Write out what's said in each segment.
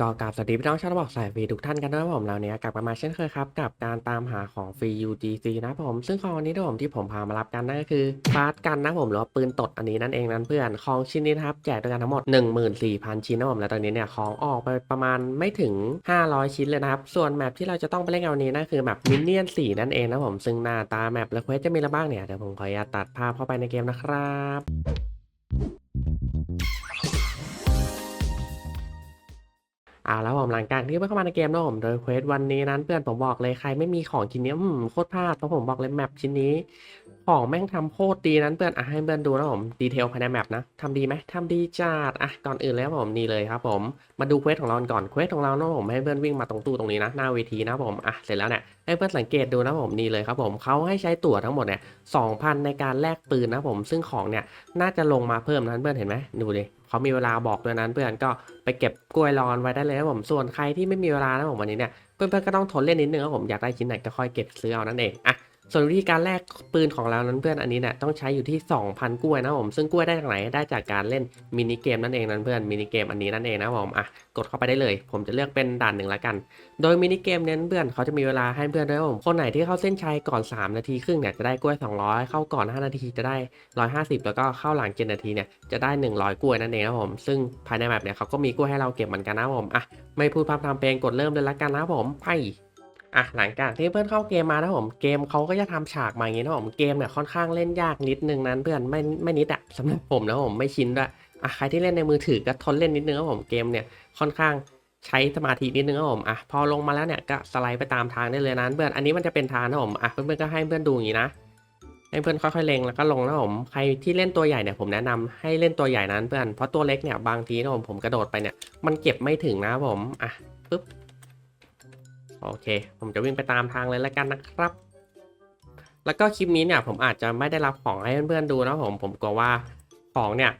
ก็กราบสวัสดีพี่น้องชาวระบอกสายฟรีทุกท่านกันนะครับผมเราเนี้ยกลับมาเช่นเคยครับ กับการตามหาของฟรี UGC นะผม ซึ่งของวันนี้ที่ผมที่ผมพามารับกันนั่นก็คือฟาสกันนะผมหรือว่าปืนตดอันนี้นั่นเองนั้นเพื่อนของชิ้นนี้นะครับแจกด้วยกันทั้งหมด 14,000 ชิ้นนะผมแล้วตอนนี้เนี่ยของออกไปประมาณไม่ถึง 500 ชิ้นเลยนะครับ ส่วนแมปที่เราจะต้องไปเล่นกันวันนี้นั่นคือแมปมินเนี่ยน4นั่นเองนะผมซึ่งหน้าตาแมปและเควสจะมีอะไรบ้างเนี่ยเดี๋ยวผมขออนุญาตตัดภาพเข้าไปในเกมนะครับ อ่าแล้วผมหลังจากที่เพิ่มเข้ามาในเกมนะผมโดยเควสวันนี้นั้นเพื่อนผมบอกเลยใครไม่มีของชิ้นนี้โคตรพลาดเพราะผมบอกเลยแมปชิ้นนี้ ของแม่งทำโคตรดีนั้นเพื่อนอะให้เพื่อนดูนะผมดีเทลภายในแมปนะทำดีไหมทำดีจัดอะก่อนอื่นแล้วผมนี่เลยครับผมมาดูเควสของเราก่อนเควสของเราเนะผมให้เพื่อนวิ่งมาตรงตู้ตรงนี้นะหน้าเวทีนะผมอะเสร็จแล้วเนี่ยให้เพื่อนสังเกตดูนะผมนี่เลยครับผมเขาให้ใช้ตั๋วทั้งหมดเนี่ยสองพันในการแลกปืนนะผมซึ่งของเนี่ยน่าจะลงมาเพิ่มนั้นเพื่อนเห็นไหมดูดิเขามีเวลาบอกด้วยนั้นเพื่อนก็ไปเก็บกล้วยรอนไว้ได้เลยครับผมส่วนใครที่ไม่มีเวลานะผมวันนี้เนี่ยเพื่อนๆก็ต้องทนเล่นนิดนึงครับผมอยากได้ชิ้นไหนก็ค่อยเก็บซื้อเอานั่นเองอะ ส่วนวิธีการแลกปืนของเรานั้นเพื่อนอันนี้เนี่ยต้องใช้อยู่ที่ 2,000 กล้วยนะผมซึ่งกล้วยได้จากไหนได้จากการเล่นมินิเกมนั่นเองนั้นเพื่อนมินิเกมอันนี้นั่นเองนะผมอะกดเข้าไปได้เลย ผมจะเลือกเป็นด่านหนึ่งละกัน โดยมินิเกมเน้นเพื่อนเขาจะมีเวลาให้เพื่อนด้วยผมคนไหนที่เข้าเส้นชัยก่อน 3 นาทีครึ่งเนี่ยจะได้กล้วย 200 เข้าก่อน 5 นาทีจะได้ 150 แล้วก็เข้าหลัง7นาทีเนี่ยจะได้ 100 กล้วยนั่นเองนะผมซึ่งภายในแมปเนี่ยเขาก็มีกล้วยให้เราเก็บเหมือนกันนะผมอะไม่พูดพร่ำทำเพลงกดเริ่มเลยละกันนะผมไป อะหลังจากที่เพื่อนเข้าเกมมานะผมเกมเขาก็จะทำฉากมาอย่างนี้นะผมเกมเนี่ยค่อนข้างเล่นยากนิดนึงนั้นเพื่อนไม่ไม่นิดอะสำหรับผมนะผมไม่ชินด้วยอะใครที่เล่นในมือถือก็ทนเล่นนิดนึงนะผมเกมเนี่ยค่อนข้างใช้สมาธินิดนึงนะผมอะพอลงมาแล้วเนี่ยก็สไลด์ไปตามทางได้เลยนะเพื่อนอันนี้มันจะเป็นทางนะผมอะเพื่อนๆก็ให้เพื่อนดูอย่างนี้นะให้เพื่อนค่อยๆเล็งแล้วก็ลงนะผมใครที่เล่นตัวใหญ่เนี่ยผมแนะนำให้เล่นตัวใหญ่นั้นเพื่อนเพราะตัวเล็กเนี่ยบางทีนะผมผมกระโดดไปเนี่ยมันเก็บไม่ถึงนะผมอะปึ๊บ โอเค ผมจะวิ่งไปตามทางเลยแล้วกันนะครับ แล้วก็คลิปนี้เนี่ยผมอาจจะไม่ได้รับของให้เพื่อนๆดูนะผม ผมกลัวว่าของเนี่ย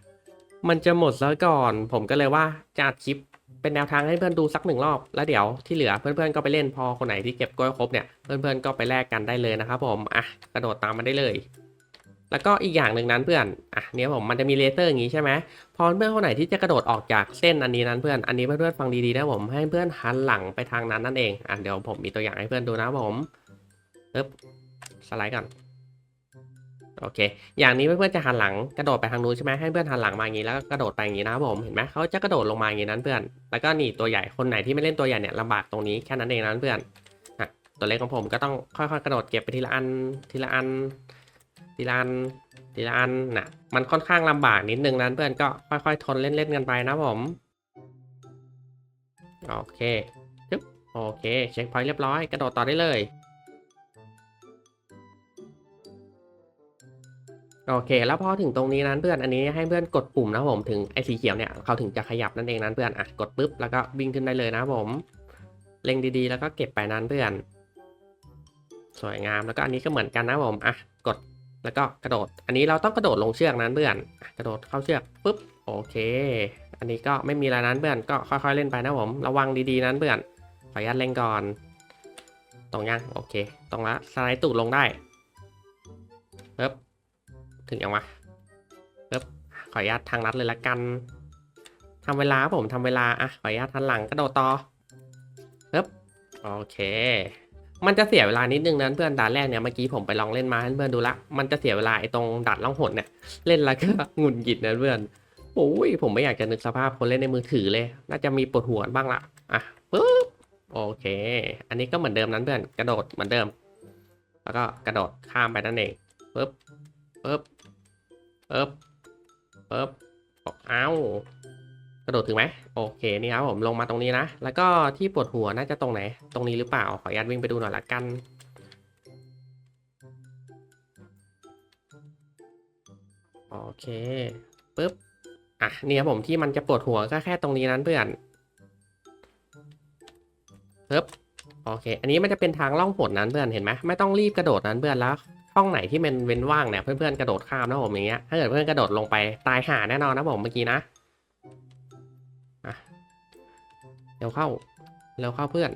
มันจะหมดซะก่อน ผมก็เลยว่าจะอัดคลิปเป็นแนวทางให้เพื่อนดูสักหนึ่งรอบ แล้วเดี๋ยวที่เหลือเพื่อนๆก็ไปเล่นพอคนไหนที่เก็บกล้วยครบเนี่ยเพื่อนๆก็ไปแลกกันได้เลยนะครับผม อะกระโดดตามมันได้เลย แล้วก็อีกอย่างหนึ่งนั้นเพื่อน อะเนี่ยผมมันจะมีเลเซอร์อย่างนี้ใช่ไหมพอเพื่อนคนไหนที่จะกระโดดออกจากเส้นอันนี้นั้นเพื่อน อันนี้เพื่อนๆฟังดีๆนะผมให้เพื่อนหันหลังไปทางนั้นนั่นเอง อะเดี๋ยวผมมีตัวอย่างให้เพื่อนดูนะผมปึ๊บสไลด์ก่อนโอเค อย่างนี้เพื่อนๆจะหันหลังกระโดดไปทางนู้นใช่ไหมให้เพื่อนหันหลังมาอย่างนี้แล้วก็กระโดดไปอย่างนี้นะผมเห็นไหมเขาจะกระโดดลงมาอย่างนี้นั้นเพื่อน แล้วก็นี่ตัวใหญ่คนไหนที่ไม่เล่นตัวใหญ่เนี่ยลำบากตรงนี้แค่นั้นเองนั้นเพื่อนอะตัวเล็กของผมก็ต้องค่อยๆกระโดดเก็บไปทีละอันทีละอัน ทีลันทีลันน่ะมันค่อนข้างลำบากนิดนึงนั้นเพื่อนก็ค่อยๆ ทนเล่นๆกันไปนะผม โอเคจึ๊บโอเค เช็คพอยต์เรียบร้อย กระโดดต่อได้เลย โอเค แล้วพอถึงตรงนี้นั้นเพื่อนอันนี้ให้เพื่อนกดปุ่มนะผมถึงไอ้สีเขียวเนี่ยเขาถึงจะขยับนั่นเองนั้นเพื่อนอะกดปุ๊บแล้วก็วิ่งขึ้นได้เลยนะผมเล็งดีๆ แล้วก็เก็บไปนั้นเพื่อน สวยงามแล้วก็อันนี้ก็เหมือนกันนะผมอะกด แล้วก็กระโดด อันนี้เราต้องกระโดดลงเชือกนั้นเพื่อน กระโดดเข้าเชือกปุ๊บ โอเค อันนี้ก็ไม่มีอะไรนั้นเพื่อน ก็ค่อยๆเล่นไปนะผม ระวังดีๆนั้นเพื่อน ขออนุญาตเล่นก่อน ตรงยัง โอเค ตรงละ สไลด์ตูดลงได้ปึ๊บ ถึงยังวะปึ๊บ ขออนุญาตทางลัดเลยละกันทำเวลาผมทำเวลา อะ ขออนุญาตทันหลังกระโดดต่อปึ๊บ โอเค มันจะเสียเวลานิดนึงนั้นเพื่อนด่านแรกเนี่ยเมื่อกี้ผมไปลองเล่นมาให้เพื่อนดูละ มันจะเสียเวลาไอ้ตรงด่านล่องหนเนี่ยเล่นแล้วก็หงุดหงิดนะเพื่อนโอ้ยผมไม่อยากจะนึกสภาพคนเล่นในมือถือเลย น่าจะมีปวดหัวบ้างละอะปึ๊บโอเค อันนี้ก็เหมือนเดิมนั้นเพื่อนกระโดดเหมือนเดิม แล้วก็กระโดดข้ามไปนั่นเองปึ๊บปึ๊บปึ๊บปึ๊บอ้าว กระโดดถึงไหมโอเคนี่ครับผมลงมาตรงนี้นะ แล้วก็ที่ปวดหัวน่าจะตรงไหน ตรงนี้หรือเปล่าขออนุญาตวิ่งไปดูหน่อยละกันโอเคปึ๊บอะนี่ครับผมที่มันจะปวดหัวก็แค่ตรงนี้นั้นเพื่อนปึ๊บโอเค อันนี้มันจะเป็นทางล่องหนนั้นเพื่อนเห็นไหมไม่ต้องรีบกระโดดนั้นเพื่อนแล้วช่องไหนที่มันเว้นว่างเนี่ยเพื่อนๆกระโดดข้ามนะผมอย่างเงี้ยถ้าเกิดเพื่อนกระโดดลงไปตายห่าแน่นอนนะผมเมื่อกี้นะอะ เร็วเข้าเร็วเข้าเพื่อน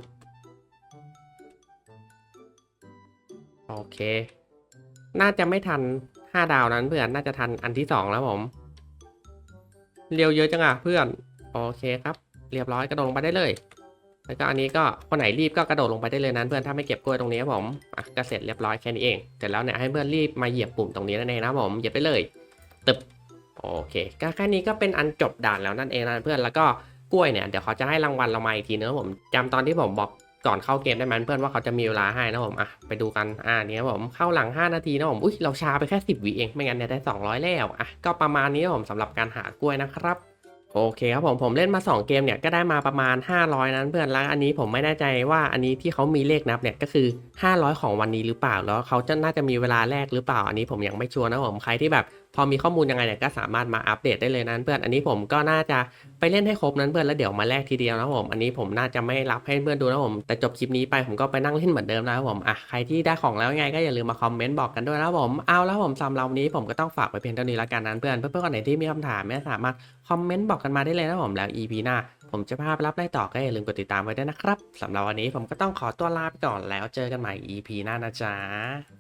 โอเค น่าจะไม่ทันห้าดาวนั้นเพื่อน น่าจะทันอันที่สองแล้วผม เร็วเยอะจังอะเพื่อน โอเคครับ เรียบร้อยกระโดดลงไปได้เลย แล้วก็อันนี้ก็คนไหนรีบก็กระโดดลงไปได้เลยนะเพื่อน ถ้าไม่เก็บกล้วยตรงนี้ครับผม อะก็เสร็จเรียบร้อยแค่นี้เอง เสร็จแล้วเนี่ยให้เพื่อนรีบมาเหยียบปุ่มตรงนี้นั่นเองนะผม เหยียบไปเลย ตึบโอเคก็แค่นี้ก็เป็นอันจบด่านแล้วนั่นเองนะเพื่อน แล้วก็ กล้วยเนี่ยเดี๋ยวเขาจะให้รางวัลเรามาอีกทีนึงผมจำตอนที่ผมบอกก่อนเข้าเกมได้ไหมเพื่อนว่าเขาจะมีเวลาให้นะผมอะไปดูกันอ่าเนี่ครับผมเข้าหลัง 5 นาทีนะผมอุ้ยเราชาไปแค่ 10วิเองไม่งั้นเนี่ยได้ 200 แล้วอะก็ประมาณนี้ผมสำหรับการหากล้วยนะครับโอเคครับผมผมเล่นมา 2 เกมเนี่ยก็ได้มาประมาณ 500 นั้นเพื่อนแล้วอันนี้ผมไม่แน่ใจว่าอันนี้ที่เขามีเลขนับเนี่ยก็คือ 500 ของวันนี้หรือเปล่าแล้วเขาจะน่าจะมีเวลาแรกหรือเปล่า อันนี้ผมยังไม่ชัวร์นะผมใครที่แบบ พอมีข้อมูลยังไงเนี่ยก็สามารถมาอัปเดตได้เลยนั้นเพื่อนอันนี้ผมก็น่าจะไปเล่นให้ครบนั้นเพื่อนแล้วเดี๋ยวมาแลกทีเดียวนะผมอันนี้ผมน่าจะไม่รับให้เพื่อนดูนะผมแต่จบคลิปนี้ไปผมก็ไปนั่งเล่นเหมือนเดิมนะครับผมอะใครที่ได้ของแล้วยังไงก็อย่าลืมมาคอมเมนต์บอกกันด้วยนะผมเอาแล้วผมสำหรับวันนี้ผมก็ต้องฝากไปเพียงเท่านี้ละกันนั้นเพื่อนเพื่อนๆคนไหนที่มีคำถามเนี่ยสามารถคอมเมนต์บอกกันมาได้เลยนะผมแล้ว EP หน้าผมจะพาไปรับได้ต่อก็อย่าลืมกดติดตามไว้ด้วยนะครับสำหรับวันนี้ผมก็ต้องขอตัวลาไปก่อนแล้วเจอกันใหม่ EP หน้านะจ๊ะ